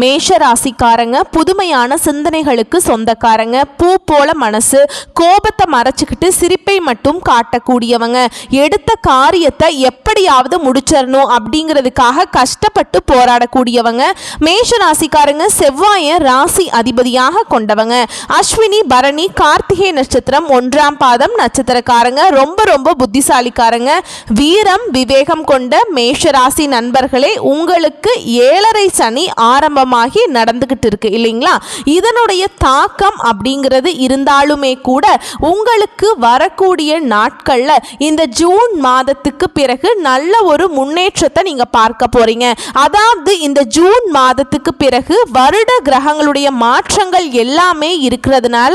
மேஷ ராசிக்காரங்க புதுமையான சிந்தனைகளுக்கு சொந்தக்காரங்க பூ போல மனசு கோபத்தை மறைச்சிக்கிட்டு சிரிப்பை மட்டும் காட்டக்கூடியவங்க. எடுத்த காரியத்தை எப்படியாவது முடிச்சிடணும் அப்படிங்கிறதுக்காக கஷ்டப்பட்டு போராடக்கூடியவங்க. மேஷ ராசிக்காரங்க செவ்வாய ராசி அதிபதியாக கொண்டவங்க. அஸ்வினி பரணி கார்த்திகை நட்சத்திரம் ஒன்றாம் பாதம் நட்சத்திரக்காரங்க. ரொம்ப ரொம்ப புத்திசாலிக்காரங்க. வீரம் விவேகம் கொண்ட மேஷ ராசி நண்பர்களே உங்களுக்கு ஏழரை சனி ஆரம்பமாகி நடந்துகிட்டு இருக்கு இல்லைங்களா? இதனுடைய தாக்கம் அப்படிங்கிறது இருந்தாலுமே கூட உங்களுக்கு வரக்கூடிய நாட்கள்ல இந்த ஜூன் மாதத்துக்கு பிறகு நல்ல ஒரு முன்னேற்றத்தை நீங்க பார்க்க போறீங்க. அதாவது இந்த ஜூன் மாதத்துக்கு பிறகு வருட கிரகங்களுடைய மாற்றங்கள் எல்லாமே இருக்கிறதுனால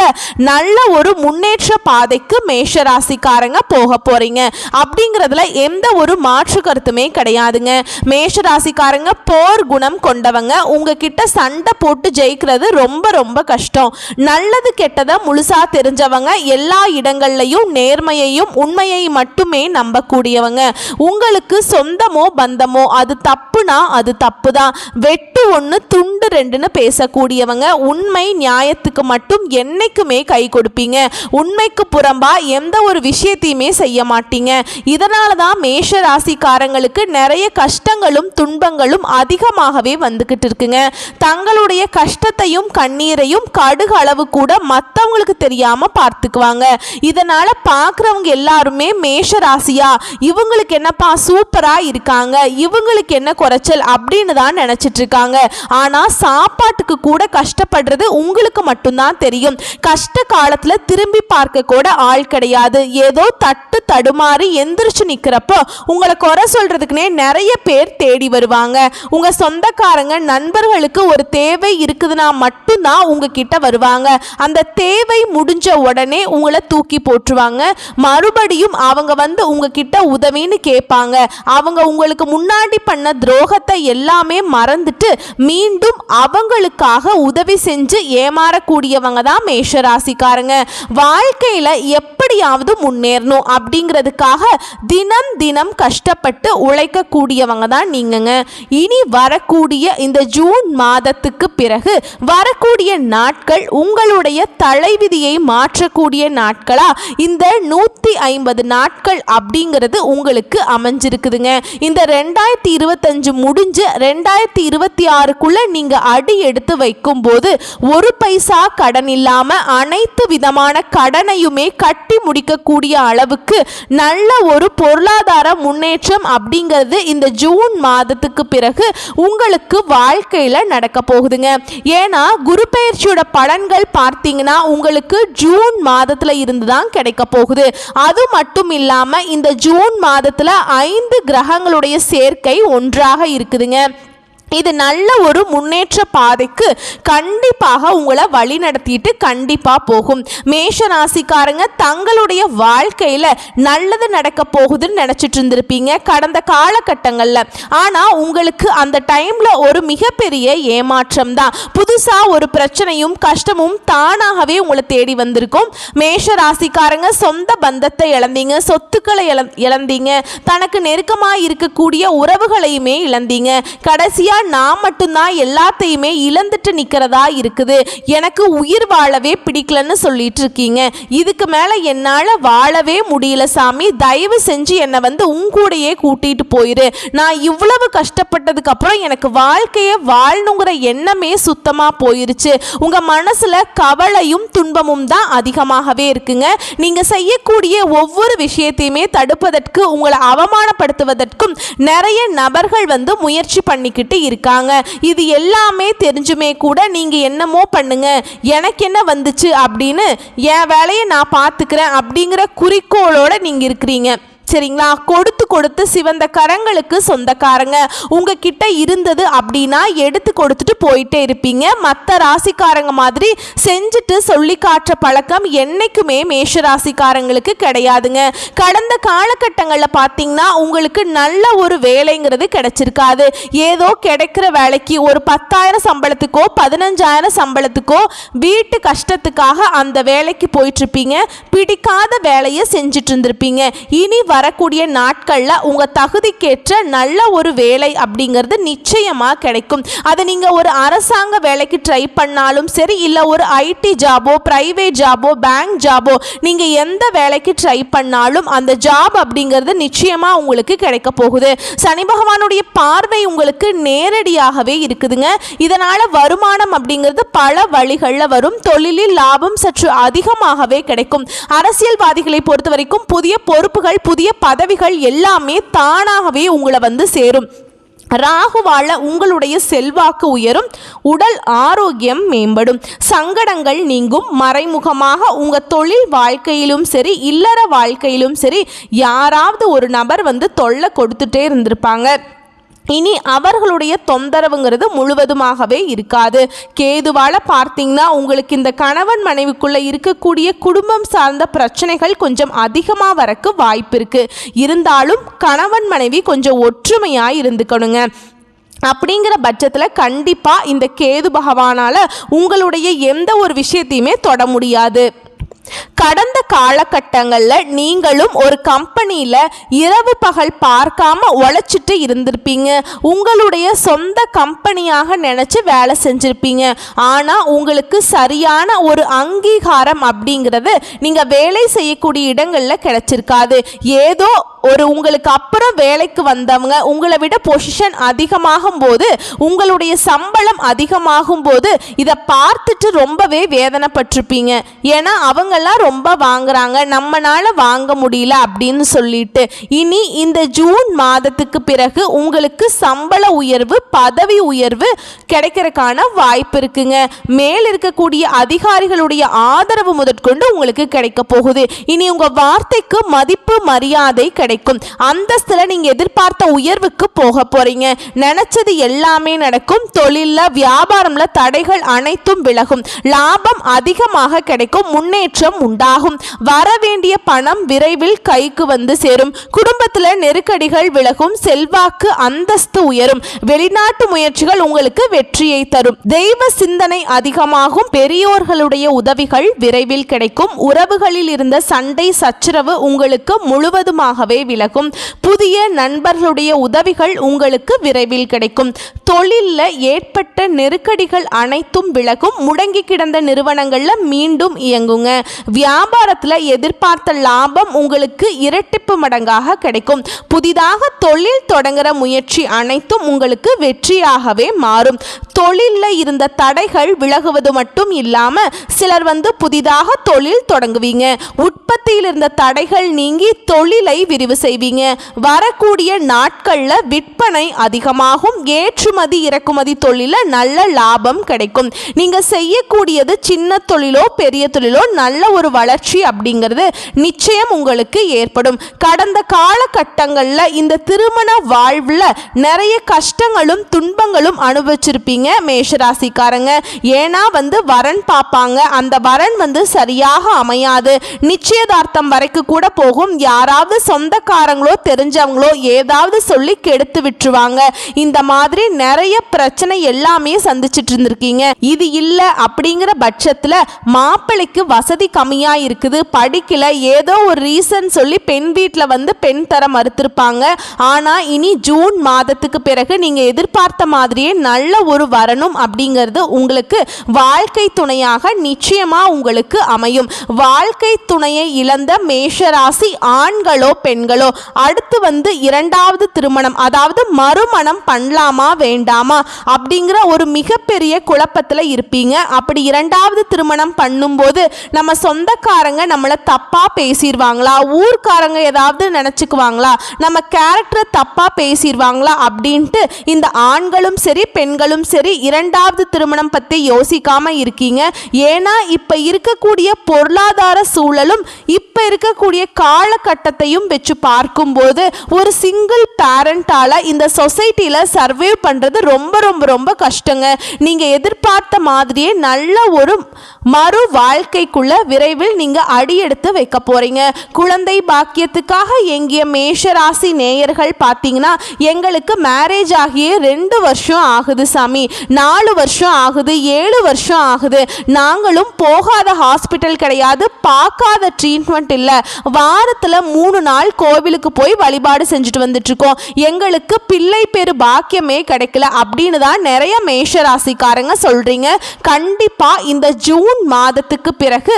நல்ல ஒரு முன்னேற்ற பாதைக்கு மேஷ ராசிக்காரங்க போக போறீங்க. அப்படிங்கிறதுல எந்த ஒரு மாற்று கருத்துமே கிடையாதுங்க. மேஷ ராசிக்காரங்க போர் குணம் கொண்டவங்க. உங்ககிட்ட சண்டை போட்டு ஜெயிக்கிறது ரொம்ப ரொம்ப கஷ்டம். நல்லது கெட்டதை முழுசா தெரிஞ்சவங்க எல்லா இடங்கள்லையும் நேர்மையையும் உண்மையை மட்டுமே நம்பக்கூடியவங்க. உங்களுக்கு சொந்தமோ பந்தமோ அது தப்புனா அது தப்பு தான் வெட்டு ஒன்று துண்டு ரெண்டுன்னு பேசக்கூடியவங்க. உண்மை நியாயத்துக்கு மட்டும் என்னைக்குமே கை கொடுப்பீங்க. உண்மைக்கு புறம்பா எந்த ஒரு விஷயத்தையுமே செய்ய மாட்டீங்க. இதனால தான் மேஷ ராசிக்காரங்களுக்கு நிறைய கஷ்டங்களும் துன்பங்களும் அதிகமாகவே வந்துக்கிட்டு இருக்குங்க. தங்களுடைய கஷ்டத்தையும் கண்ணீரையும் கடுகு அளவு கூட மற்றவங்களுக்கு தெரியாம பார்த்துக்குவாங்க. இதனால பார்க்குறவங்க எல்லாருமே மேஷ ராசியா இவங்களுக்கு என்னப்பா சூப்பரா இருக்காங்க. இவங்களுக்கு என்ன குறைச்சல் அப்படின்னு தான் நினைச்சிட்டு இருக்காங்க. ஆனா சாப்பாட்டுக்கு கூட கஷ்டப்படுறது உங்களுக்கு மட்டும்தான் தெரியும். கஷ்ட காலத்துல திரும்பி பார்க்க கூட ஆள் கிடையாது. ஏதோ தட்டு தடுமாறி எந்திரிச்சு நிக்கிறப்போ உங்களை குறை சொல்றதுக்குனே நிறைய பேர் தேடி வருவாங்க. உங்க சொந்தக்காரங்க நண்பர்கள் அவங்களுக்கு ஒரு தேவை இருக்குதுன்னா மட்டும்தான் உங்ககிட்ட வருவாங்க. அந்த தேவை முடிஞ்ச உடனே உங்களை தூக்கி போட்டுருவாங்க. மறுபடியும் அவங்க வந்து உங்ககிட்ட உதவின்னு கேட்பாங்க. அவங்க உங்களுக்கு முன்னாடி பண்ண துரோகத்தை எல்லாமே மறந்துட்டு மீண்டும் அவங்களுக்காக உதவி செஞ்சு ஏமாறக்கூடியவங்க தான் மேஷ ராசிக்காரங்க வாழ்க்கையில எப்படியாவது முன்னேறணும் அப்படிங்கிறதுக்காக தினம் தினம் கஷ்டப்பட்டு உழைக்கக்கூடியவங்க தான் நீங்கங்க. இனி வரக்கூடிய இந்த ஜூன் மாதத்துக்கு பிறகு வரக்கூடிய நாட்கள் உங்களுடைய தலைவிதியை மாற்றக்கூடிய நாட்களா? இந்த நூற்றி ஐம்பது நாட்கள் அப்படிங்கிறது உங்களுக்கு அமைஞ்சிருக்குதுங்க. இந்த ரெண்டாயிரத்தி இருபத்தஞ்சு முடிஞ்சு ரெண்டாயிரத்தி இருபத்தி ஆறுக்குள்ள நீங்க அடி எடுத்து வைக்கும்போது ஒரு பைசா கடன் இல்லாம அனைத்து விதமான கடனையுமே கட்டி முடிக்கக்கூடிய அளவுக்கு நல்ல ஒரு பொருளாதார முன்னேற்றம் அப்படிங்கிறது இந்த ஜூன் மாதத்துக்கு பிறகு உங்களுக்கு வாழ்க்கையில நடக்க போகுதுங்க. ஏன்னா குரு பெயர்ச்சியோட பலன்கள் பார்த்தீங்கன்னா உங்களுக்கு ஜூன் மாதத்துல இருந்து தான் கிடைக்க போகுது. அது மட்டும் இல்லாம இந்த ஜூன் மாதத்துல ஐந்து கிரகங்களுடைய சேர்க்கை ஒன்றாக இருக்குதுங்க. இது நல்ல ஒரு முன்னேற்ற பாதைக்கு கண்டிப்பாக உங்களை வழி நடத்திட்டு கண்டிப்பாக போகும். மேஷ ராசிக்காரங்க தங்களுடைய வாழ்க்கையில் நல்லது நடக்க போகுதுன்னு நினச்சிட்டு இருந்திருப்பீங்க கடந்த காலகட்டங்களில். ஆனால் உங்களுக்கு அந்த டைமில் ஒரு மிகப்பெரிய ஏமாற்றம் தான் புதுசாக ஒரு பிரச்சனையும் கஷ்டமும் தானாகவே உங்களை தேடி வந்திருக்கும். மேஷ ராசிக்காரங்க சொந்த பந்தத்தை இழந்தீங்க சொத்துக்களை இழந்தீங்க. தனக்கு நெருக்கமாக இருக்கக்கூடிய உறவுகளையுமே இழந்தீங்க. கடைசியாக நான் மட்டும்தான் எல்லாத்தையுமே இழந்துட்டு நிற்கிறதா இருக்குது. எனக்கு உயிர் வாழவே பிடிக்கலன்னு சொல்லிட்டு இருக்கீங்க. இதுக்கு மேலே என்னால் வாழவே முடியல சாமி. தயவு செஞ்சு என்னை வந்து உங்கூடையே கூட்டிட்டு போயிரு. நான் இவ்வளவு கஷ்டப்பட்டதுக்கு அப்புறம் எனக்கு வாழ்க்கையை வாழணுங்கிற எண்ணமே சுத்தமாக போயிருச்சு. உங்கள் மனசில் கவலையும் துன்பமும் தான் அதிகமாகவே இருக்குங்க. நீங்கள் செய்யக்கூடிய ஒவ்வொரு விஷயத்தையுமே தடுப்பதற்கு உங்களை அவமானப்படுத்துவதற்கும் நிறைய நபர்கள் வந்து முயற்சி பண்ணிக்கிட்டு இருக்காங்க. இது எல்லாமே தெரிஞ்சுமே கூட நீங்கள் என்னமோ பண்ணுங்க. எனக்கு என்ன வந்துச்சு அப்படின்னு என் வேலையை நான் பார்த்துக்கிறேன் அப்படிங்கிற குறிக்கோளோட நீங்கள் இருக்கிறீங்க. சரிங்களா? கொடுத்து கொடுத்து சிவந்த கரங்களுக்கு சொந்தக்காரங்க. உங்ககிட்ட இருந்தது அப்படின்னா எடுத்து கொடுத்துட்டு போயிட்டே இருப்பீங்க. மற்ற ராசிக்காரங்க மாதிரி செஞ்சுட்டு சொல்லி காட்டுற பழக்கம் என்னைக்குமே மேஷ ராசிக்காரங்களுக்கு கிடையாதுங்க. கடந்த காலகட்டங்களில் பார்த்தீங்கன்னா உங்களுக்கு நல்ல ஒரு வேலைங்கிறது கிடைச்சிருக்காது. ஏதோ கிடைக்கிற வேலைக்கு ஒரு பத்தாயிரம் சம்பளத்துக்கோ பதினஞ்சாயிரம் சம்பளத்துக்கோ வீட்டு கஷ்டத்துக்காக அந்த வேலைக்கு போயிட்டு இருப்பீங்க. பிடிக்காத வேலையை செஞ்சுட்டு இருந்திருப்பீங்க. இனி வரக்கூடிய நாட்களில் உங்கள் தகுதிக்கேற்ற நல்ல ஒரு வேலை அப்படிங்கிறது நிச்சயமாக கிடைக்கும். அதை நீங்கள் ஒரு அரசாங்க வேலைக்கு ட்ரை பண்ணாலும் சரி இல்லை ஒரு ஐடி ஜாபோ ப்ரைவேட் ஜாபோ பேங்க் ஜாபோ நீங்கள் எந்த வேலைக்கு ட்ரை பண்ணாலும் அந்த ஜாப் அப்படிங்கிறது நிச்சயமாக உங்களுக்கு கிடைக்க போகுது. சனி பகவானுடைய பார்வை உங்களுக்கு நேரடியாகவே இருக்குதுங்க. இதனால் வருமானம் அப்படிங்கிறது பல வழிகளில் வரும். தொழிலில் லாபம் சற்று அதிகமாகவே கிடைக்கும். அரசியல்வாதிகளை பொறுத்த வரைக்கும் புதிய பொறுப்புகள் புதிய பதவிகள் எல்லாமே தானாகவே உங்களை வந்து சேரும். ராகுவால உங்களுடைய செல்வாக்கு உயரும் உடல் ஆரோக்கியம் மேம்படும். சங்கடங்கள் நீங்கும் மறைமுகமாக உங்கள் தொழில் வாழ்க்கையிலும் சரி இல்லற வாழ்க்கையிலும் சரி யாராவது ஒரு நபர் வந்து தொல்லை கொடுத்துட்டே இருந்திருப்பாங்க. இனி அவர்களுடைய தொந்தரவுங்கிறது முழுவதுமாகவே இருக்காது. கேதுவால பார்த்தீங்கன்னா உங்களுக்கு இந்த கணவன் மனைவிக்குள்ள இருக்கக்கூடிய குடும்பம் சார்ந்த பிரச்சனைகள் கொஞ்சம் அதிகமாக வரக்கு வாய்ப்பு இருக்கு இருந்தாலும் கணவன் மனைவி கொஞ்சம் ஒற்றுமையாக இருந்துக்கணுங்க. அப்படிங்கிற பட்சத்தில் கண்டிப்பாக இந்த கேது பகவானால் உங்களுடைய எந்த ஒரு விஷயத்தையுமே தொட முடியாது. கடந்த காலகட்டங்களில் நீங்களும் ஒரு கம்பெனியில் இரவு பகல் பார்க்காம உழைச்சிட்டு இருந்திருப்பீங்க. உங்களுடைய சொந்த கம்பெனியாக நினச்சி வேலை செஞ்சுருப்பீங்க. ஆனால் உங்களுக்கு சரியான ஒரு அங்கீகாரம் அப்படிங்கிறது நீங்கள் வேலை செய்யக்கூடிய இடங்களில் கிடைச்சிருக்காது. ஏதோ ஒரு உங்களுக்கு அப்புறம் வேலைக்கு வந்தவங்க உங்களை விட பொசிஷன் அதிகமாகும் போது உங்களுடைய சம்பளம் அதிகமாகும் போது இதை பார்த்துட்டு ரொம்பவே வேதனைப்பட்டிருப்பீங்க. ஏன்னா அவங்கெல்லாம் ரொம்ப வாங்குறாங்க. நம்மனால வாங்க முடியல அப்படின்னு சொல்லிட்டு. இனி இந்த ஜூன் மாதத்துக்கு பிறகு உங்களுக்கு சம்பள உயர்வு பதவி உயர்வு கிடைக்கிறதுக்கான வாய்ப்பு இருக்குங்க. மேல் இருக்கக்கூடிய அதிகாரிகளுடைய ஆதரவு முதற்கொண்டு உங்களுக்கு கிடைக்க போகுது. இனி உங்க வார்த்தைக்கு மதிப்பு மரியாதை கிடைக்கும். அந்தஸ்துல நீங்க எதிர்பார்த்த உயர்வுக்கு போக போறீங்க. நினைச்சது எல்லாமே நடக்கும். தொழில வியாபாரம்ல தடைகள் அனைத்தும் விலகும். லாபம் அதிகமாக கிடைக்கும். முன்னேற்றம் உண்டாகும். வர வேண்டிய பணம் விரைவில் கைக்கு வந்து சேரும். குடும்பத்துல நெருக்கடிகள் விலகும். செல்வாக்கு அந்தஸ்து உயரும். வெளிநாட்டு முயற்சிகள் உங்களுக்கு வெற்றியை தரும். தெய்வ சிந்தனை அதிகமாகும். பெரியோர்களுடைய உதவிகள் விரைவில் கிடைக்கும். உறவுகளில் இருந்த சண்டை சச்சரவு உங்களுக்கு முழுவதுமாகவே விலகும். புதிய நண்பர்களுடைய உதவிகள் உங்களுக்கு விரைவில் கிடைக்கும். தொழிலில் ஏற்பட்ட நெருக்கடிகள் அனைத்தும் விலகும். முடங்கி கிடந்த நிறுவனங்கள்ல மீண்டும் இயங்குங்க. வியாபாரத்தில் எதிர்பார்த்த லாபம் உங்களுக்கு இரட்டிப்பு மடங்காக கிடைக்கும். புதிதாக தொழில் தொடங்குற முயற்சி அனைத்தும் உங்களுக்கு வெற்றியாகவே மாறும். தொழிலில் இருந்த தடைகள் விலகுவது மட்டும் இல்லாமல் சிலர் வந்து புதிதாக தொழில் தொடங்குவீங்க. உற்பத்தியில் இருந்த தடைகள் நீங்கி தொழிலை விரிவு செய்வீங்க. வரக்கூடிய நாட்களில் விற்பனை அதிகமாகும். ஏற்றுமதி இறக்குமதி தொழிலில் நல்ல லாபம் கிடைக்கும். நீங்கள் செய்யக்கூடியது சின்ன தொழிலோ பெரிய தொழிலோ நல்ல ஒரு வளர்ச்சி அப்படிங்கிறது நிச்சயம் உங்களுக்கு ஏற்படும். கடந்த காலகட்டங்களில் இந்த திருமண வாழ்வில் நிறைய கஷ்டங்களும் துன்பங்களும் அனுபவிச்சிருப்பீங்க மேஷராசிக்காரங்க. ஏன்னா வந்து வரன் பார்ப்பாங்க. அந்த வரன் வந்து சரியாக அமையாது. நிச்சயதார்த்தம் வரைக்கும் கூட போகும். யாராவது சொந்தக்காரங்களோ தெரிஞ்சவங்களோ ஏதாவது சொல்லி கெடுத்து விட்டுருவாங்க. இந்த மாதிரி நிறைய பிரச்சனை எல்லாமே சந்திச்சிட்டு இருந்திருக்கீங்க. இது இல்லை அப்படிங்கிற பட்சத்தில் மாப்பிள்ளைக்கு வசதி கம்மியாக இருக்குது படிக்கல. ஏதோ ஒரு ரீசன் சொல்லி பெண் வீட்டில் வந்து பெண் தர மறுத்திருப்பாங்க. ஆனால் இனி ஜூன் மாதத்துக்கு பிறகு நீங்கள் எதிர்பார்த்த மாதிரியே நல்ல ஒரு வரணும் அப்படிங்கிறது உங்களுக்கு வாழ்க்கை துணையாக நிச்சயமாக உங்களுக்கு அமையும். வாழ்க்கை துணையை இழந்த மேஷராசி ஆண்களோ பெண்களோ அடுத்து வந்து இரண்டாவது திருமணம் அதாவது மறுமணம் பண்ணலாமா வேண்டாமா அப்படிங்கிற ஒரு மிகப்பெரிய குழப்பத்தில் இருப்பீங்க. அப்படி இரண்டாவது திருமணம் பண்ணும்போது நம்ம சொந்த சொந்தக்காரங்க நம்மளை தப்பாக பேசிடுவாங்களா ஊர்க்காரங்க ஏதாவது நினச்சிக்குவாங்களா? நம்ம கேரக்டரை தப்பாக பேசிடுவாங்களா அப்படின்ட்டு இந்த ஆண்களும் சரி பெண்களும் சரி இரண்டாவது திருமணம் பற்றி யோசிக்காம இருக்கீங்க. ஏன்னா இப்போ இருக்கக்கூடிய பொருளாதார சூழலும் இப்போ இருக்கக்கூடிய காலகட்டத்தையும் வச்சு பார்க்கும்போது ஒரு சிங்கிள் பேரண்டால் இந்த சொசைட்டியில் சர்வே பண்ணுறது ரொம்ப ரொம்ப ரொம்ப கஷ்டங்க. நீங்கள் எதிர்பார்த்த மாதிரியே நல்ல ஒரு மறு வாழ்க்கைக்குள்ள விரைவில் நீங்க அடியெடுத்து வைக்க போறீங்க. குழந்தை பாக்கியத்துக்காக எங்கிய மேஷராசி நேயர்கள் பார்த்தீங்கன்னா எங்களுக்கு மேரேஜ் ஆகிய ரெண்டு வருஷம் ஆகுது சாமி. நாலு வருஷம் ஆகுது ஏழு வருஷம் ஆகுது. நாங்களும் போகாத ஹாஸ்பிட்டல் கிடையாது பார்க்காத ட்ரீட்மெண்ட் இல்லை. வாரத்தில் மூணு நாள் கோவிலுக்கு போய் வழிபாடு செஞ்சுட்டு வந்துட்டு இருக்கோம் எங்களுக்கு பிள்ளை பேர் பாக்கியமே கிடைக்கல அப்படின்னு தான் நிறைய மேஷ ராசிக்காரங்க சொல்றீங்க. கண்டிப்பா இந்த ஜூன் மாதத்துக்கு பிறகு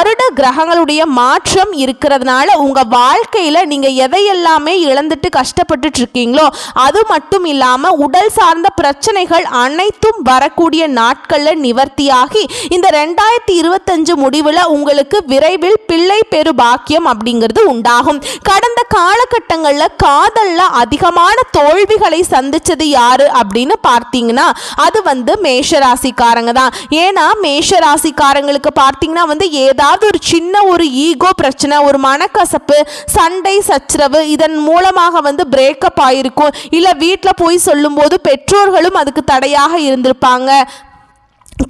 வருட கிரகங்களுடைய மாற்றம் இருக்கிறதுனால உங்கள் வாழ்க்கையில் நீங்கள் எதையெல்லாமே இழந்துட்டு கஷ்டப்பட்டுட்டு இருக்கீங்களோ அது மட்டும் இல்லாமல் உடல் சார்ந்த பிரச்சனைகள் அனைத்தும் வரக்கூடிய நாட்களில் நிவர்த்தியாகி இந்த ரெண்டாயிரத்தி இருபத்தஞ்சு முடிவில் உங்களுக்கு விரைவில் பிள்ளை பெரு பாக்கியம் அப்படிங்கிறது உண்டாகும். கடந்த காலகட்டங்களில் காதலில் அதிகமான தோல்விகளை சந்திச்சது யாரு அப்படின்னு பார்த்தீங்கன்னா அது வந்து மேஷராசிக்காரங்க தான். ஏன்னா மேஷராசிக்காரங்களுக்கு பார்த்தீங்கன்னா வந்து ஏதாவது ஒரு சின்ன ஒரு ஈகோ பிரச்சனை ஒரு மனக்கசப்பு சண்டை சச்சரவு இதன் மூலமாக வந்து பிரேக்கப் ஆயிருக்கும். இல்லை வீட்டில் போய் சொல்லும்போது பெற்றோர்களும் அதுக்கு தடையாக இருந்திருப்பாங்க.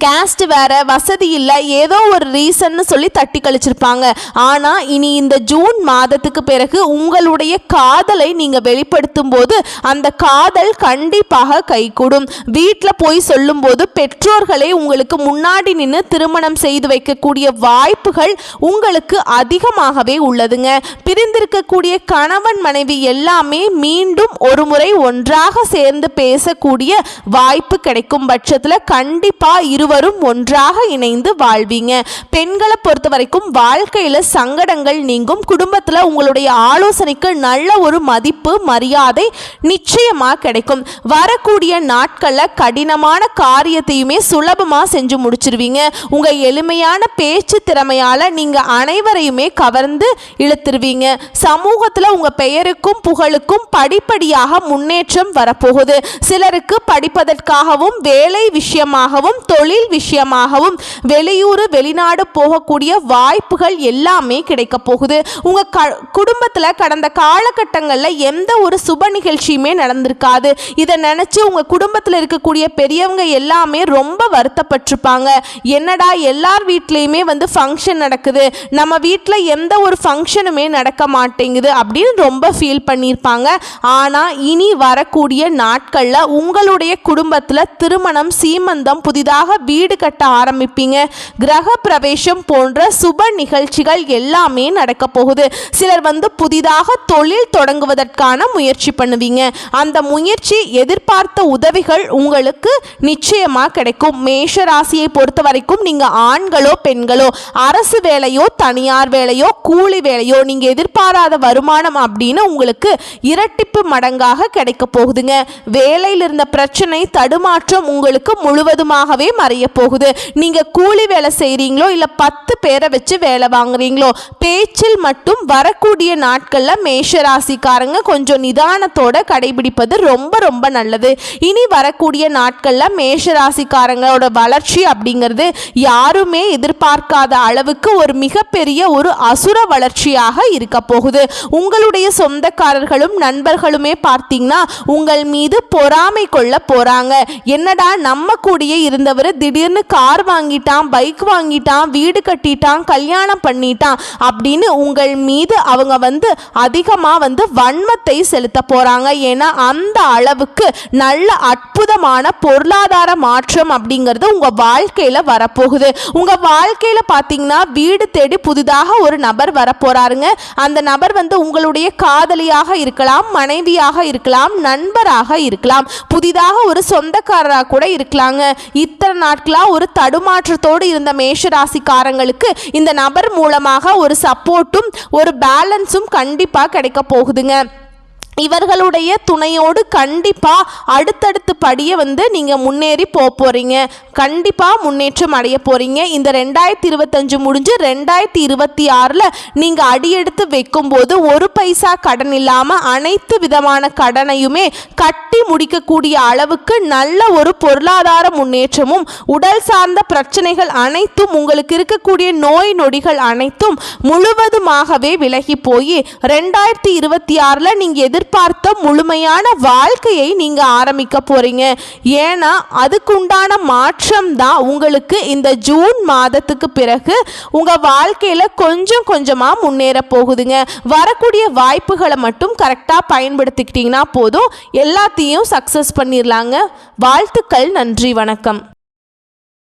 கேஸ்ட் வேற வசதி இல்லை. ஏதோ ஒரு ரீசன்னு சொல்லி தட்டி கழிச்சிருப்பாங்க. ஆனால் இனி இந்த ஜூன் மாதத்துக்கு பிறகு உங்களுடைய காதலை நீங்கள் வெளிப்படுத்தும் போது அந்த காதல் கண்டிப்பாக கைகூடும். வீட்டில் போய் சொல்லும்போது பெற்றோர்களே உங்களுக்கு முன்னாடி நின்று திருமணம் செய்து வைக்கக்கூடிய வாய்ப்புகள் உங்களுக்கு அதிகமாகவே உள்ளதுங்க. பிரிந்திருக்கக்கூடிய கணவன் மனைவி எல்லாமே மீண்டும் ஒரு முறை ஒன்றாக சேர்ந்து பேசக்கூடிய வாய்ப்பு கிடைக்கும் பட்சத்தில் கண்டிப்பாக இருவரும் ஒன்றாக இணைந்து வாழ்வீங்க. பெண்களை பொறுத்த வரைக்கும் வாழ்க்கையில் சங்கடங்கள் நீங்கும். குடும்பத்தில் உங்களுடைய ஆலோசனைக்கு நல்ல ஒரு மதிப்பு மரியாதை நிச்சயமாக கிடைக்கும். வரக்கூடிய நாட்களில் கடினமான காரியத்தையுமே சுலபமாக செஞ்சு முடிச்சிருவீங்க. உங்கள் எளிமையான பேச்சு திறமையால் நீங்கள் அனைவரையுமே கவர்ந்து இழுத்துருவீங்க. சமூகத்தில் உங்கள் பெயருக்கும் புகழுக்கும் படிப்படியாக முன்னேற்றம் வரப்போகுது. சிலருக்கு படிப்பதற்காகவும் வேலை விஷயமாகவும் தொழில் விஷயமாகவும் வெளியூர் வெளிநாடு போகக்கூடிய வாய்ப்புகள் எல்லாமே கிடைக்க போகுது. உங்கள் க குடும்பத்தில் கடந்த காலகட்டங்களில் எந்த ஒரு சுப நிகழ்ச்சியுமே நடந்திருக்காது. இதை நினச்சி உங்கள் குடும்பத்தில் இருக்கக்கூடிய பெரியவங்க எல்லாமே ரொம்ப வருத்தப்பட்டிருப்பாங்க. என்னடா எல்லார் வீட்லேயுமே வந்து ஃபங்க்ஷன் நடக்குது. நம்ம வீட்டில் எந்த ஒரு ஃபங்க்ஷனுமே நடக்க மாட்டேங்குது அப்படின்னு ரொம்ப ஃபீல் பண்ணியிருப்பாங்க ஆனால் இனி வரக்கூடிய நாட்களில் உங்களுடைய குடும்பத்தில் திருமணம் சீமந்தம் புதிதாக வீடு கட்ட ஆரம்பிப்பீங்க? கிரக பிரவேசம் போன்ற சுப நிகழ்ச்சிகள் எல்லாமே நடக்க போகுது. சிலர் வந்து புதிதாக தொழில் தொடங்குவதற்கான முயற்சி பண்ணுவீங்க. அந்த முயற்சி எதிர்பார்த்த உதவிகள் உங்களுக்கு நிச்சயமா கிடைக்கும். மேஷ ராசியை பொறுத்த வரைக்கும் நீங்க ஆண்களோ பெண்களோ அரசு வேலையோ தனியார் வேலையோ கூலி வேலையோ நீங்க எதிர்பாராத வருமானம் அப்படின்னு உங்களுக்கு இரட்டிப்பு மடங்காக கிடைக்க போகுதுங்க. வேலையில் இருந்த பிரச்சனை தடுமாற்றம் உங்களுக்கு முழுவதுமாகவே மறைய போகுது நீங்க கூலி வேலை செய்கிறீங்களோ இல்ல பத்து பேரை வச்சு வேலை வாங்குறீங்களோ பேச்சில் மட்டும் வரக்கூடிய நாட்கள்ல மேஷ ராசிக்காரங்க கொஞ்சம் நிதானத்தோட கடைபிடிப்பது ரொம்ப ரொம்ப நல்லது. இனி வரக்கூடிய நாட்கள்ல மேஷ ராசிக்காரங்களோட வளர்ச்சி அப்படிங்கிறது யாருமே எதிர்பார்க்காத அளவுக்கு ஒரு மிகப்பெரிய ஒரு அசுர வளர்ச்சியாக இருக்க போகுது. உங்களுடைய சொந்தக்காரர்களும் நண்பர்களுமே பார்த்தீங்கன்னா உங்கள் மீது பொறாமை கொள்ள போறாங்க. என்னடா நம்ம கூடிய இருந்தவர் திடீர்னு கார் வாங்கிட்டான் பைக் வாங்கிட்டான் வீடு கட்டிட்டான் கல்யாணம் பண்ணிட்டான் அப்படின்னு உங்கள் மீது அவங்க வந்து அதிகமாக வந்து வன்மத்தை செலுத்த போறாங்க. ஏன்னா அந்த அளவுக்கு நல்ல அற்புதமான பொருளாதார மாற்றம் அப்படிங்கிறது உங்க வாழ்க்கையில வரப்போகுது. உங்க வாழ்க்கையில பார்த்தீங்கன்னா வீடு தேடி புதிதாக ஒரு நபர் வரப்போகிறாருங்க அந்த நபர் வந்து உங்களுடைய காதலியாக இருக்கலாம் மனைவியாக இருக்கலாம் நண்பராக இருக்கலாம் புதிதாக ஒரு சொந்தக்காரராக கூட இருக்கலாங்க. இத்தனை நாட்களாக ஒரு தடுமாற்றத்தோடு இருந்த மேஷராசிக்காரங்களுக்கு இந்த நபர் மூலமாக ஒரு சப்போர்ட்டும் ஒரு பேலன்ஸும் கண்டிப்பாக கிடைக்க போகுதுங்க. இவர்களுடைய துணையோடு கண்டிப்பாக அடுத்தடுத்து படியை வந்து நீங்கள் முன்னேறி போக போகிறீங்க கண்டிப்பாக முன்னேற்றம் அடைய போகிறீங்க இந்த ரெண்டாயிரத்தி இருபத்தஞ்சு முடிஞ்சு ரெண்டாயிரத்தி இருபத்தி ஆறில் நீங்கள் அடியெடுத்து வைக்கும்போது ஒரு பைசா கடன் இல்லாமல் அனைத்து விதமான கடனையுமே கட்டி முடிக்கக்கூடிய அளவுக்கு நல்ல ஒரு பொருளாதார முன்னேற்றமும் உடல் சார்ந்த பிரச்சனைகள் அனைத்தும் உங்களுக்கு இருக்கக்கூடிய நோய் நொடிகள் அனைத்தும் முழுவதுமாகவே விலகி போய் ரெண்டாயிரத்தி இருபத்தி ஆறில் நீங்கள் எதிர் எதிர்பார்த்த முழுமையான வாழ்க்கையை நீங்கள் ஆரம்பிக்க போகிறீங்க ஏன்னா அதுக்குண்டான மாற்றம் தான் உங்களுக்கு இந்த ஜூன் மாதத்துக்கு பிறகு உங்கள் வாழ்க்கையில் கொஞ்சம் கொஞ்சமாக முன்னேற போகுதுங்க. வரக்கூடிய வாய்ப்புகளை மட்டும் கரெக்டாக பயன்படுத்திக்கிட்டிங்கன்னா போதும். எல்லாத்தையும் சக்ஸஸ் பண்ணிடலாங்க வாழ்த்துக்கள் நன்றி வணக்கம்.